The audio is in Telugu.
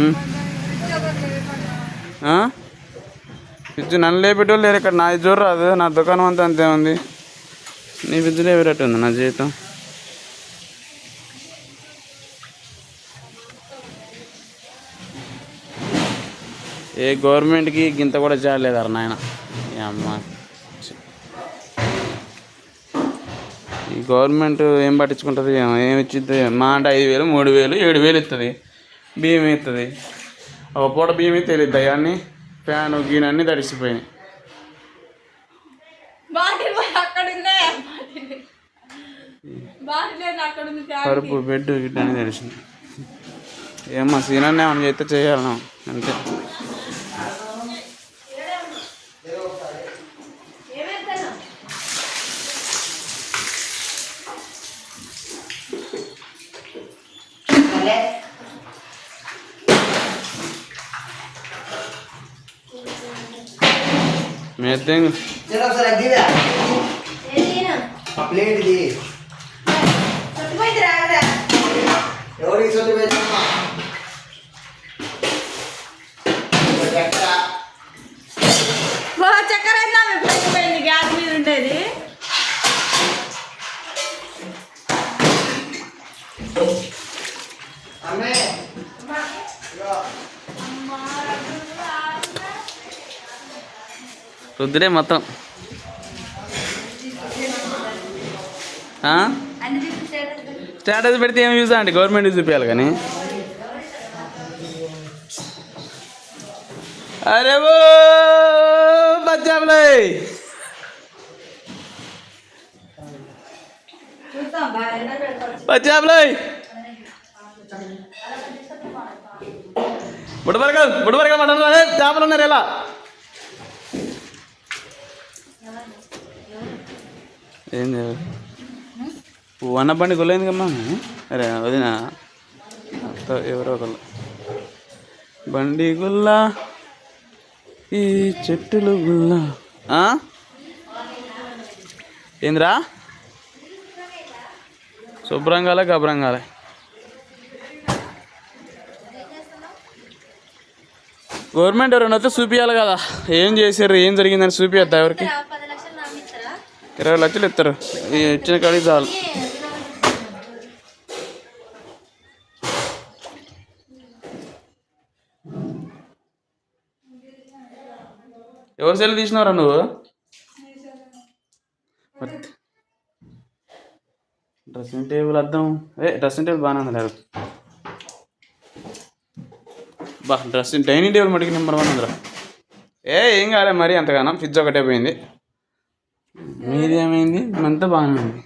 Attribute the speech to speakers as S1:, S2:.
S1: ఉమ్. ఫ్రిడ్జ్ నన్ను లేపేటోళ్ళు లేరు ఇక్కడ. నా జోరు రాదు నా దుకాణం అంతా అంతే ఉంది. నీ ఫ్రిడ్జ్ లేపేటట్టు ఉంది నా జీవితం. ఏ గవర్నమెంట్కి గింత కూడా చేయలేదు నాయన? ఈ అమ్మ. ఈ గవర్నమెంట్ ఏం పట్టించుకుంటుంది? ఏమో ఇచ్చిద్ది? మా అంటే ఐదు వేలు మూడు వేలు ఏడు వేలు ఇస్తుంది బియ్యం ఇస్తుంది ఒక పూట బియ్యం అయితే తెలియద్దు అవన్నీ ఫ్యాన్ గీన్ అన్నీ తడిసిపోయినాయి. పరుపు బెడ్ గిడ్డ అని తెలిసింది ఏమో సీనన్నే ఏమన్నా చేస్తే చేయాలి అంతే. మేద్దేం
S2: జర ఒకసారి అగ్గివా ఆ ప్లేట్ ఇది. ఎవరికి సొట్టు పెట్టమ్మా చక్కెర.
S3: ఓ చక్కెర అయిందా పెట్టిపోయింది గ్యాస్ మీద ఉండేది.
S2: అమ్మే
S1: మొత్తం. స్టేటస్ పెడితే ఏం యూజ్ అండి గవర్నమెంట్ చూపించాలి కానీ. అరే ఓ బచ్చాపులే. బచ్చాపులే. బుడబరగల్ బుడబరగల్ మండలంలోనే చేపలు ఉన్నారు ఎలా ఏం చేయాలి? వన్న బండి గొల్లైంది కమ్మా అరే వదిన. ఎవరో ఒకళ్ళు. బండి గుల్ల ఈ చెట్టులు గుల్ల. ఏందిరా? శుభ్రంగాలే గభ్రంగాలే. గవర్నమెంట్ ఎవరైనా వస్తే చూపించాలి కదా. ఏం చేశారు ఏం జరిగిందని చూపించద్దా ఎవరికి? ఇరవై లక్షలు ఇస్తారు. ఇచ్చిన కాడికి చాలు. ఎవరి సెల్ తీసినారా నువ్వు? డ్రెస్సింగ్ టేబుల్ అద్దం. ఏ డ్రెస్సింగ్ టేబుల్ బాగానే ఉంది బా డ్రెస్సింగ్ డైనింగ్ టేబుల్ మటుకు నెంబర్ వన్ ఉందిరా ఏ ఏం కాలే మరి అంతగానం. ఫ్రిడ్జ్ ఒకటే పోయింది. మీది ఏమైంది? అంతా బాగానే ఉంది.